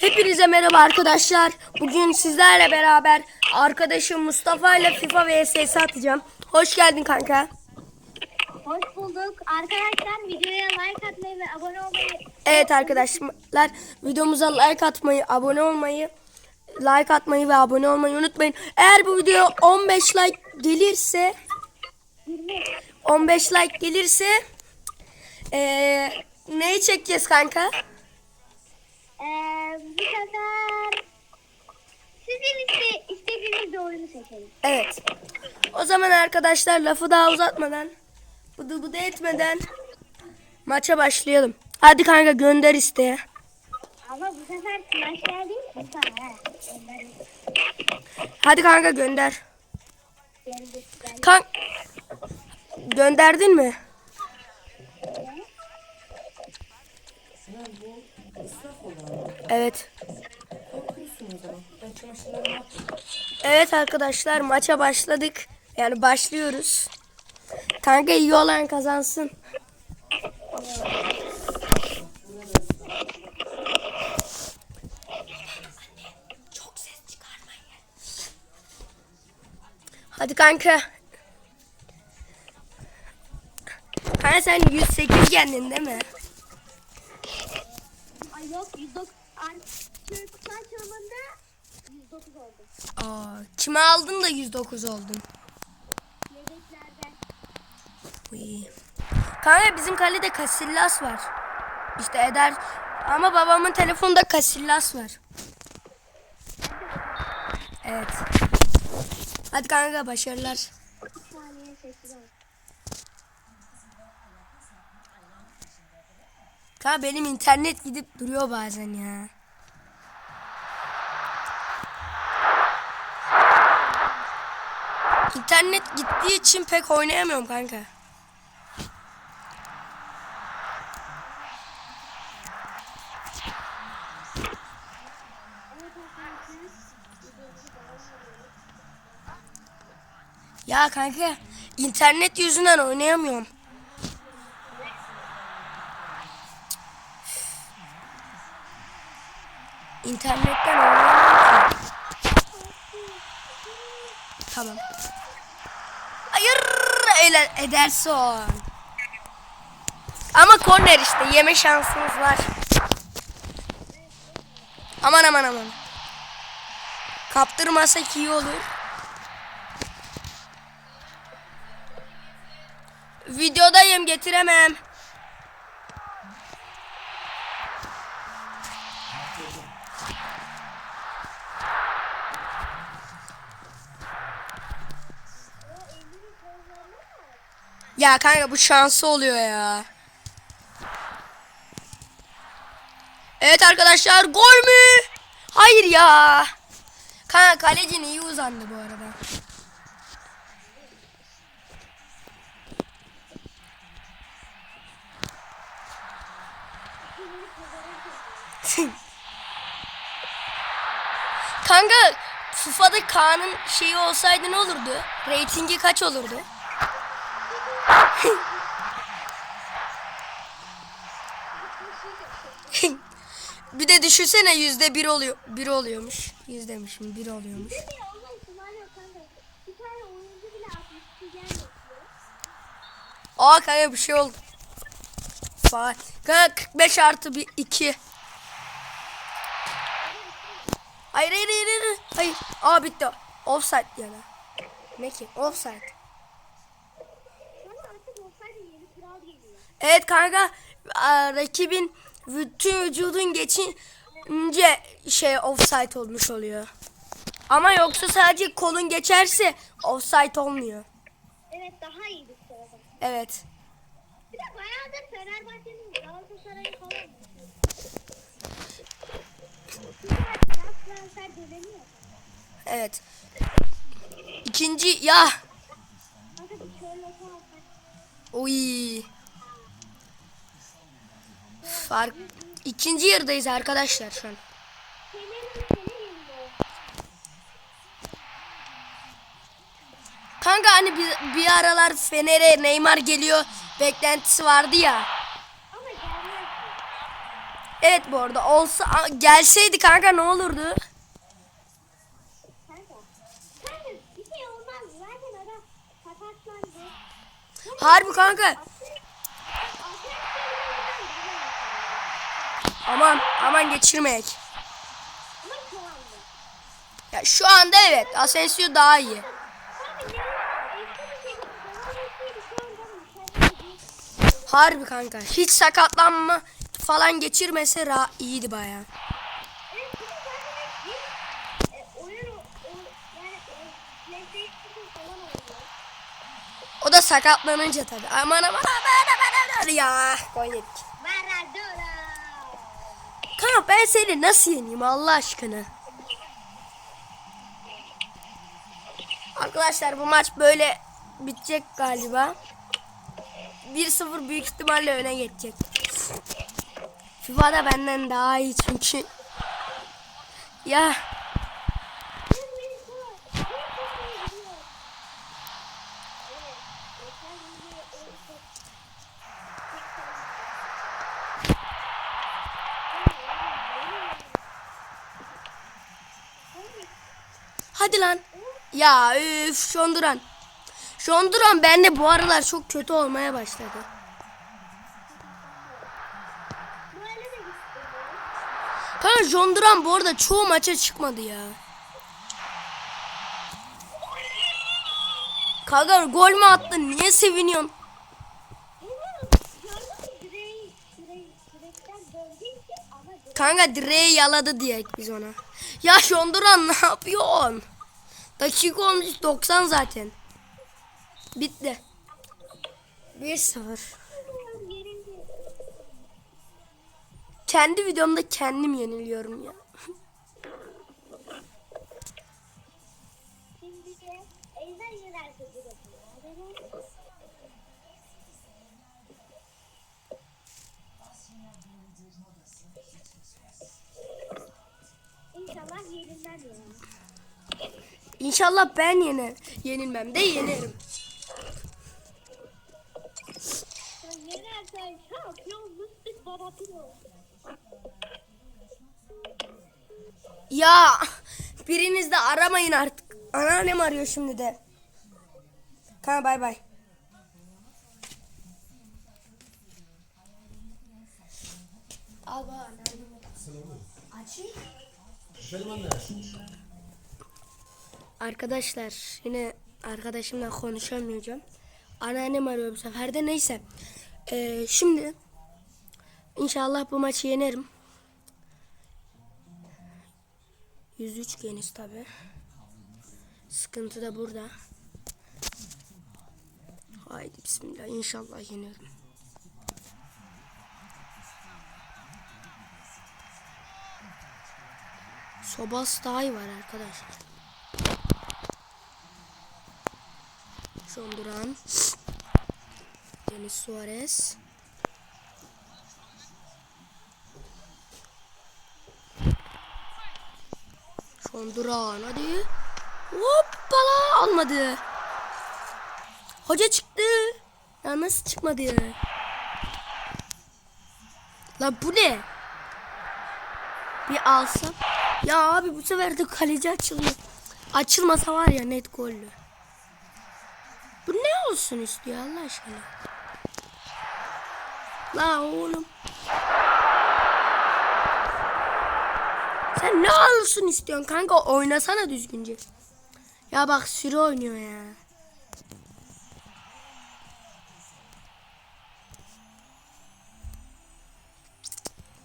Hepinize merhaba arkadaşlar. Bugün sizlerle beraber arkadaşım Mustafa ile FIFA vs atacağım. Hoş geldin kanka. Hoş bulduk. Arkadaşlar videoya like atmayı ve abone olmayı Evet arkadaşlar videomuza like atmayı, abone olmayı, like atmayı ve abone olmayı unutmayın. Eğer bu video 15 like gelirse 20. 15 like gelirse eee neyi çekeceğiz kanka? Ee, bu sefer sizin iste, istediğiniz bir oyunu seçelim. Evet. O zaman arkadaşlar lafı daha uzatmadan, bıdı bıdı etmeden maça başlayalım. Hadi kanka gönder isteğe. Ama bu sefer flash geldi. Bir tane. ha. Onları Hadi kanka gönder. geri göster. Kan gönderdin mi? Evet. Evet arkadaşlar maça başladık. Yani başlıyoruz. Kanka iyi olan kazansın. Hadi kanka. Kanka sen 108 geldin değil mi? Yok 109. Ay, Türk kutu açılımında 109 oldu. Aa, kime aldın da 109 oldun? Yedeklerden. Uy. Kanka bizim kalede Casillas var. İşte Eder ama babamın telefonunda Casillas var. Evet. Hadi kanka başarılar. Kanka benim internet gidip duruyor bazen ya. İnternet gittiği için pek oynayamıyorum kanka. Ya kanka internet yüzünden oynayamıyorum. İnternetten oynayamam ki. Tamam. Hayır öyle edersin. Ama korner işte yeme şansınız var. Aman aman aman. Kaptırmasak iyi olur. Videodayım getiremem. Ya kanka bu şansı oluyor ya. Evet arkadaşlar gol mü? Hayır ya. Kanka kalecin iyi uzandı bu arada. Kanka FIFA'da Kaan'ın şeyi olsaydı ne olurdu? Ratingi kaç olurdu? Bir de düşünsene yüzde bir oluyor. Bir oluyormuş. Yüz demişim bir oluyormuş. Bir olma ihtimali yok kanka. Bir tane oyuncu bile 62 gelmiyor. Aa kanka bir şey oldu. Kanka 45 artı bir 2. Hayır hayır hayır hayır. Hayır. Aa bitti. Offside ya da. Ne ki? Offside. Sonra artık olsaydı yeni kural geliyor. Evet kanka rakibin bütün vücudun geçince şey offside olmuş oluyor. Ama yoksa sadece kolun geçerse offside olmuyor. Evet daha iyi bir sırada. Evet. Bir de bayağıdır Fenerbahçe'nin Galatasaray'ı falan. Evet. İkinci ya. Oy. Fark. İkinci yarıdayız arkadaşlar şu an. Kanka hani bir, bir aralar Fener'e Neymar geliyor beklentisi vardı ya. Evet bu arada olsa gelseydi kanka ne olurdu? Kanka. Kanka bir şey olmaz. Zaten adam sakatlandı. Harbi kanka. Aman aman anda. Ya şu anda evet Asensio daha iyi. Harbi kanka. Hiç sakatlanma falan geçirmese ra- iyiydi baya. O, da sakatlanınca tabii. Aman aman aman aman aman ya. Gol yedik. Kanka ben seni nasıl yeneyim Allah aşkına? Arkadaşlar bu maç böyle bitecek galiba. 1-0 büyük ihtimalle öne geçecek. FIFA da benden daha iyi çünkü. Ya Biz beni çok, çok çok iyi biliyor. Evet, geçen gün bir o çok- hadi lan. Ya üf Şonduran. Şonduran bende bu aralar çok kötü olmaya başladı. Kanka Şonduran bu arada çoğu maça çıkmadı ya. Kanka gol mü attın? Niye seviniyorsun? Kanka direği yaladı diye biz ona. Ya Şonduran ne yapıyorsun? Dakika olmuş 90 zaten. Bitti. 1-0. Yerinde. Kendi videomda kendim yeniliyorum ya. İnşallah yerinden yener. İnşallah ben yener. Yenilmem de yenerim. Yenersen. Ya biriniz de aramayın artık. Anneannem arıyor şimdi de. Kanka bay bay. Al bana. Açayım. Efendim anne. Arkadaşlar yine arkadaşımla konuşamayacağım. Anneannem arıyor bu sefer de neyse. Ee, şimdi inşallah bu maçı yenerim. 103 geniş tabi. Sıkıntı da burada. Haydi bismillah inşallah yenerim. Sobas daha iyi var arkadaşlar. John Duran. Denis Suarez. John Duran hadi. Hoppala almadı. Hoca çıktı. Ya nasıl çıkmadı ya? La bu ne? Bir alsam. Ya abi bu sefer de kaleci açılıyor. Açılmasa var ya net gollü. Olsun istiyor Allah aşkına? La oğlum. Sen ne olsun istiyorsun kanka? Oynasana düzgünce. Ya bak sürü oynuyor ya.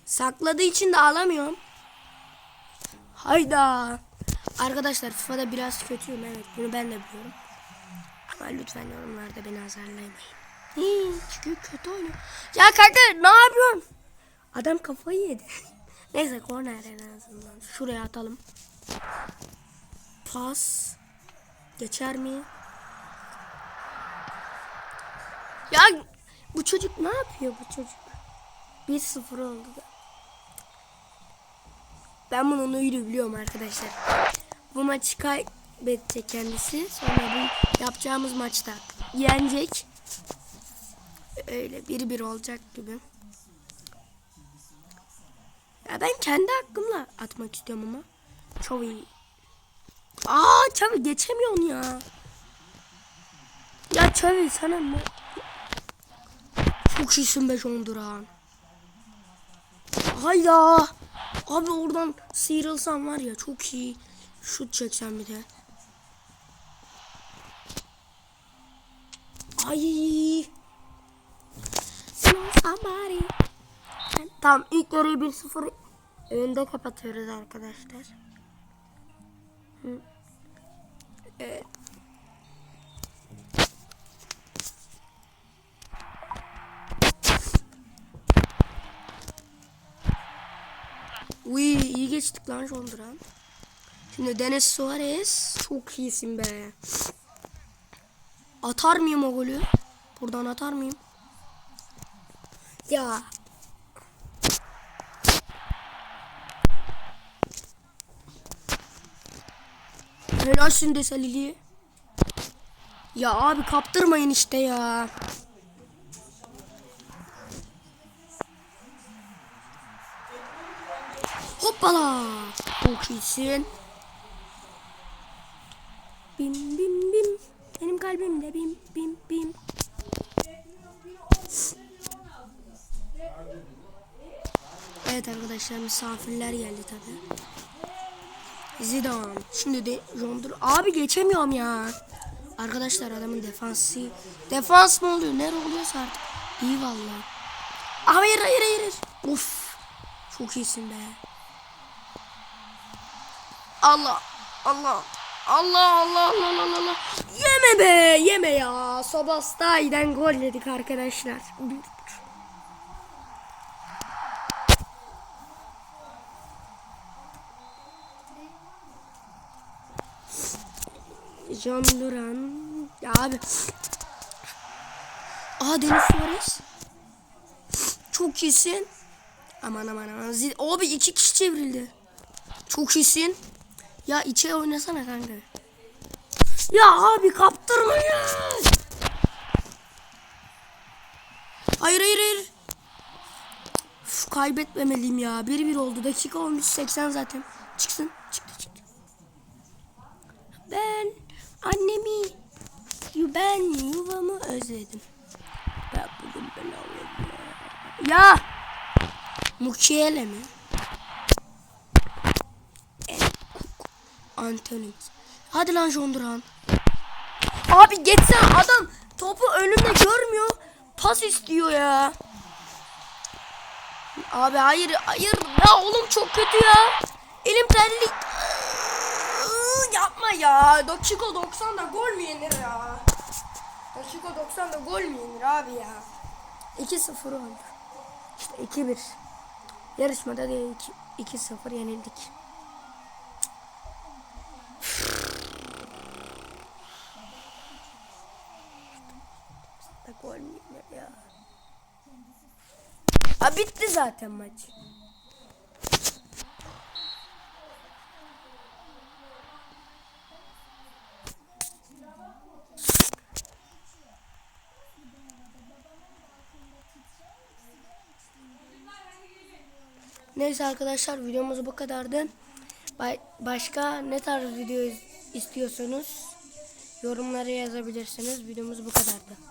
Sakladığı için de alamıyorum. Hayda. Arkadaşlar FIFA'da biraz kötüyüm evet bunu ben de biliyorum. Ama lütfen yorumlarda beni azarlamayın. Hii, çünkü kötü oynuyor. Ya kanka ne yapıyorsun? Adam kafayı yedi. Neyse korner en azından. Şuraya atalım. Pas. Geçer mi? Ya bu çocuk ne yapıyor bu çocuk? 1-0 oldu da. Ben bunun uyunu biliyorum arkadaşlar. Bu maçı kaybedecek kendisi. Sonra bu yapacağımız maçta yenecek. Öyle bir bir olacak gibi. Ya ben kendi hakkımla atmak istiyorum ama. Çok iyi. Aa Çavi geçemiyorsun ya. Ya Çavi sana ne? Çok iyisin be John Duran. Hayda. Abi oradan sıyrılsam var ya çok iyi. Şut çeksem bir de. Ay. Somebody. Tamam ilk yarıyı 1-0 önde kapatıyoruz arkadaşlar. Evet. Uy iyi geçtik lan Jonduran. Şimdi Deniz Suarez çok iyisin be. Atar mıyım o golü? Buradan atar mıyım? Ya. Helalsin de Salili. Ya abi kaptırmayın işte ya. Hoppala. Çok iyisin. Bim bim bim. Benim kalbimde bim bim bim. Evet arkadaşlar misafirler geldi tabi. Zidane. Şimdi de Jondur. Abi geçemiyorum ya. Arkadaşlar adamın defansı. Defans mı oluyor? Nere oluyorsa artık. İyi valla. Hayır hayır hayır. Of. Çok iyisin be. Allah. Allah. Allah Allah Allah Allah Allah. Yeme be yeme ya. Sobastay'den gol yedik arkadaşlar. Can Duran. Ya abi. Aa Deniz Suarez. Çok iyisin. Aman aman aman. Abi iki kişi çevrildi. Çok iyisin. Ya içe oynasana kanka. Ya abi kaptırmayın. Hayır hayır hayır. Uf, kaybetmemeliyim ya. 1-1 oldu. Dakika olmuş 80 zaten. Çıksın. Çıktı çıktı. Ben annemi ben yuvamı özledim. Ben bugün belalıyım ya. Ya. Mukiele mi? Antonin. Hadi lan Jonduran. Abi geçsene adam topu önünde görmüyor. Pas istiyor ya. Abi hayır hayır ya oğlum çok kötü ya. Elim terli. Iıı, Yapma ya. Dakika 90'da gol mü yenir ya? Dakika 90'da gol mü yenir abi ya? 2-0 oldu. İşte 2-1. Yarışmada da 2-0 yenildik. Da gol ya? Ha bitti zaten maç. Neyse arkadaşlar videomuz bu kadardı. Ba- başka ne tarz video is- istiyorsanız yorumlara yazabilirsiniz. Videomuz bu kadardı.